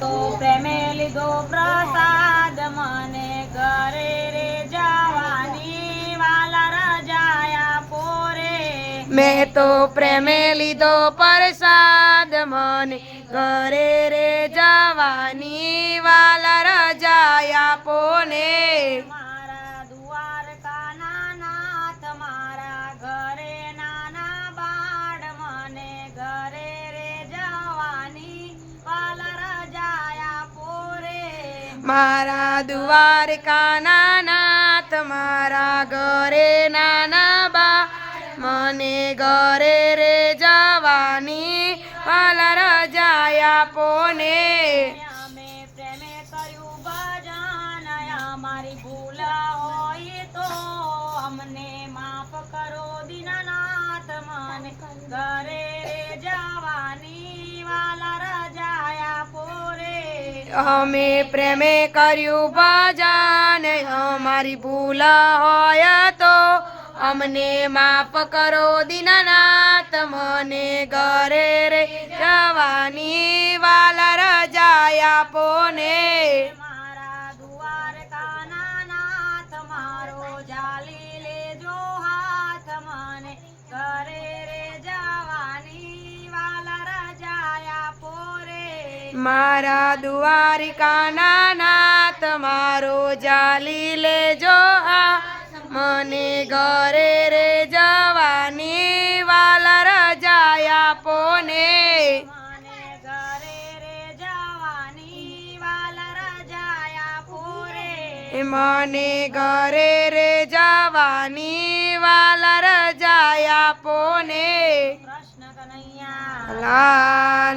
તો પ્રેમે લીધો પ્રસાદ, મને ઘરે રે જવાની વાલા રજાયા પોરે. મેં તો પ્રેમે લીધો પ્રસાદ, મને ઘરે રે જવાની મારા દ્વારકા નાના તમારા ઘરે નાના બા, મને ઘરે રે જવાની વાલા રજા આપો ને અમારી ભૂલ હોય તો અમને માફ કરો દીનાનાથ, મને અમે પ્રેમે કર્યું ભજન અમારી ભૂલ હોય તો અમને માફ કરો દીનાનાથ મને ઘરે મારા દ્વારિકા નાના તમારો જાલી લેજો આ. મને ઘરે રે જવાની વાલા રજાય આપો ને મને ઘરે રે જવાની વાલા રજાયા પોરે મને ઘરે રે જવાની વાલા રજા આપો ને લાલ